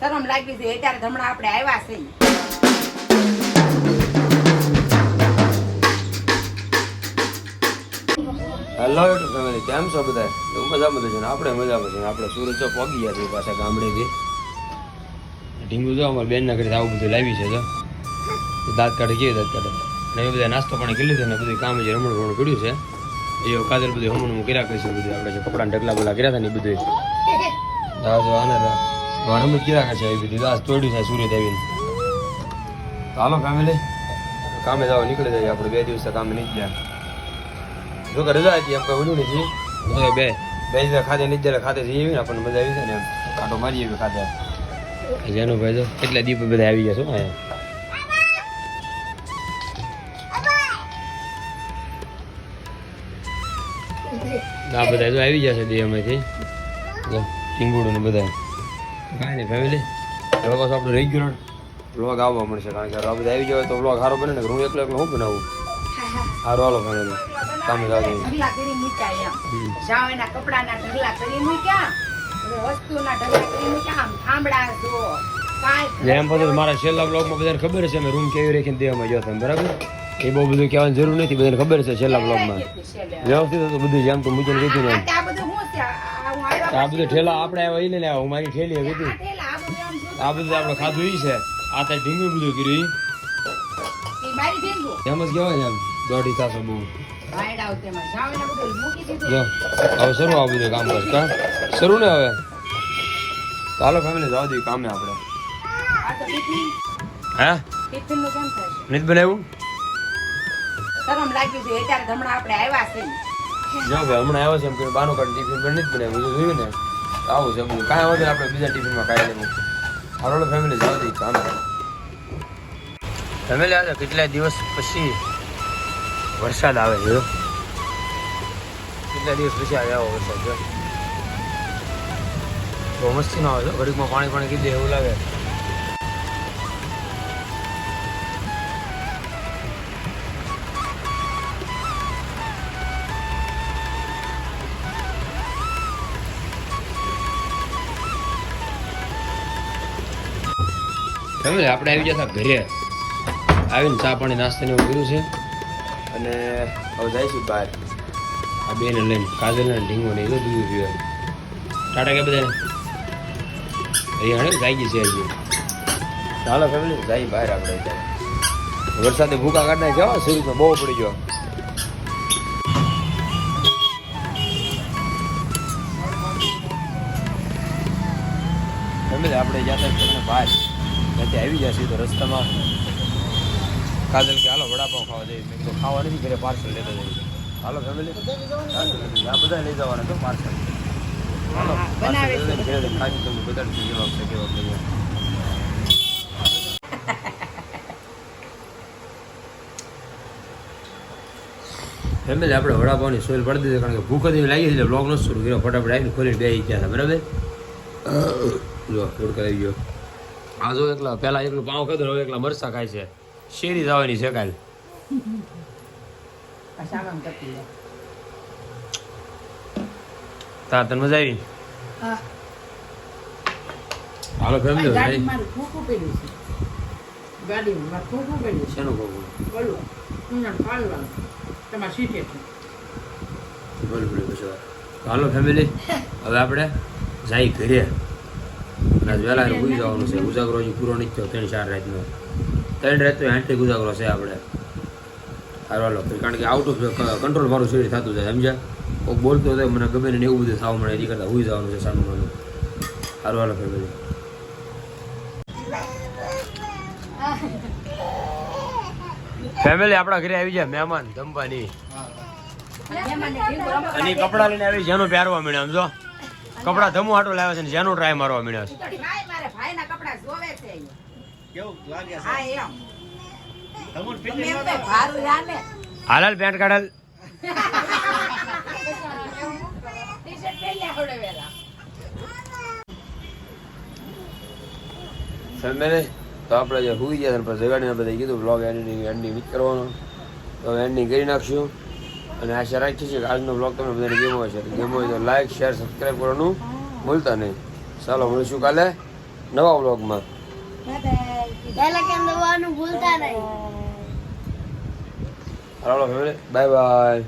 શરમ લાગી છે અત્યારે હમણાં આપણે આવ્યા છે હેલો યુટ્યુબ ફેમિલી કેમ છો બધા? હું મજામાં છું આપણે મજામાં મજા આપણે સુરત જો પગી ગયા છીએ પાછા ગામડેથી ઢીંગું તો અમારે બેનના ઘરે આવું બધું લાવી છે તો દાંત કાઢે કેવી દાંત કાઢે? ને એ બધા નાસ્તો પાણી કરી લીધો ને બધું કામ જે રમણ ભમણ કર્યું છે. એ કાજલ બધું હમણાં કર્યા કરીશું બધું. આપણે જે કપડાં ઢગલા બગલા કર્યા હતા ને એ બધું દા જો આને રમણ છે કરશે બધી દાસ તોડ્યું છે સુરત આવીને. તો હાલો ફેમિલી કામે જવા નીકળી જાય આપણે બે દિવસ કામે નીકળ્યા જો કે રજા હતી એમ કોઈ ઓલું નથી બે. બે દિવસ ખાતે નહીં જયારે ખાતે જઈએ ને આપણને મજા આવી છે ને કાંટો મારી એવી ખાતે જેનો ભાઈ જો કેટલા દીપ બધા આવી ગયા છો અહીંયા? આ બધા જો આવી જશે છે અમેથી જો ટીંગુડું ને બધા કાંઈ નહીં ફેમિલી હવે પાછું આપણે રેગ્યુલર વ્લોગ આવવા મળશે કારણ કે બધા આવી જાય તો વ્લોગ સારો બને ને હું એકલો એકલો હું બનાવું? સારું હાલો ફેમિલી કામ જાવ એના કપડાના ઢગલા કરી મૂક્યા. વસ્તુના ઢગલા કરી મૂક્યા. આમ થાંભળા જો જેમ પછી મારા છેલ્લા બ્લોગમાં બધાને ખબર છે મેં રૂમ કેવી રાખીને દેવામાં ગયો હતો બરાબર? એ બહુ બધું કહેવાની જરૂર નથી બધાને ખબર છે છેલ્લા બ્લોગમાં વ્યવસ્થિત હતું બધું જેમ તો મૂકીને કીધું ને. આ બધું ઠેલા આપણે આવ્યા એ લઈને આવ્યા. હું મારી ઠેલી કીધું આ બધું આ બધું આપણે ખાધું ઈ છે. આ તો ઢીંગું બધું કર્યું ઈ. એમ જ કહેવાય ને એમ. દોઢી થાસો બહુ. જો હવે શરૂ આ બધું કામ બસ શરૂ ને હવે? ચાલો ફેમિલી જવા દઈએ કામે આપણે. હે? નથી બનાવ્યું? શરમ લાગ્યું છે. અત્યારે હમણાં આપણે આવ્યા છે જો હમણાં આવ્યો છે એમ કે બાનો કાઢ ટિફિન પણ નથી બનાવ્યું બધું જોયું ને? આવું છે બધું. કાંઈ વાંધો આપણે બીજા ટિફિનમાં કાઢી લેવું હારોલો ફેમિલી જાવ દઈ ચાલો. ફેમિલી આજે કેટલા દિવસ પછી વરસાદ આવે છે કેટલા દિવસ પછી આવે આવો વરસાદ બહુ મસ્તી ના આવે ઘડીકમાં પાણી પાણી કીધે એવું લાગે. ફેમિલી આપણે આવી જતા ઘરે. આવીને ચા પાણી નાસ્તાને એવું કર્યું છે. અને હવે જઈશું બહાર. આ બેને લઈને કાજલ ને ઢીંગો ને એ બધું દૂધ પીવા ટાટા કે બધા અહીંયા હણે ગઈ છે હજી. ચાલો ફેમિલી જાય બહાર આપણે અત્યારે. વરસાદે ભૂકા કાઢના જવા સુરતમાં બહુ પડી ગયો. ફેમિલી આપણે જતા બહાર. ત્યાંથી આવી જશે તો રસ્તામાં કાજલ કે હાલો વડાપાવ ખાવા જઈએ. મેં કીધું ખાવા નથી ઘરે પાર્સલ લેતા જઈએ. હાલો ફેમિલી આ બધા લઈ જવાના તો પાર્સલ હાલો ખાઈ તમને બતાડશું કેવા કેવા નહીં ફેમિલી આપણે વડાપાવની સોઈલ પડી દીધી કારણ કે ભૂખ જ એવી લાગી છે બ્લોગ નો શરૂ કર્યો. ફટાફટ આવીને ખોલીને બે ગયા હતા બરાબર? જો રોડ કરાવી ગયો. આ જો એકલા પહેલા એકલું પાવ ખાધું હવે એકલા મરસા ખાય છે. શેરી જવાની છે કાલ. તાર તને મજા આવી? હાલો પડ્યું છે. ગાડીમાં મારું ખોખું પડ્યું છે. શેનું બોલો પાડવાનું તમારે સીટે બોલ હાલો ફેમિલી હવે આપણે જાય ઘરે. આજ વહેલા ભૂલી જવાનું છે. ઉજાગરો હજી પૂરો નથી થયો. ત્રણ ચાર રાતનો. ત્રણ રાત તો આઠથી ઉજાગરો છે આપણે. સારું હાલો. કારણ કે આઉટ ઓફ કંટ્રોલ મારું શરીર થતું જાય સમજ્યા? કોઈક બોલતો હતો મને ગમે ને એવું બધું થવા મળે. એની કરતાં હુઈ જવાનું છે સાનું માનું સારું હાલો ફેમિલી. ફેમિલી આપણા ઘરે આવી જાય મહેમાન જમવાની. અને કપડાં લઈને આવી જેનું પહેરવા મળે સમજો? કપડાં ધમુ હાટો લાવ્યા છે ને જેનું ટ્રાય મારવા મળ્યો છે. ભાઈ મારે ભાઈના કપડાં જોવે છે કેવું લાગે હા એમ. તમોન ફિટિંગ ભારું યાને હાલ હાલ પેન્ટ કાઢાલ. તો આપણે જે હુઈ ગયા પછી જગાડીને બધા કીધું બ્લોગ એન્ડિંગ એન્ડિંગ કરવાનો. તો એન્ડિંગ કરી નાખશું. અને આશા રાખીએ છીએ કે આજનો બ્લોગ તમને બધાને ગેમો હશે. ગેમો હોય તો લાઇક શેર સબસ્ક્રાઈબ કરવાનું ભૂલતા નહીં. ચાલો મળીશું કાલે નવા બ્લોગમાં હાલો ફેમિલી બાય બાય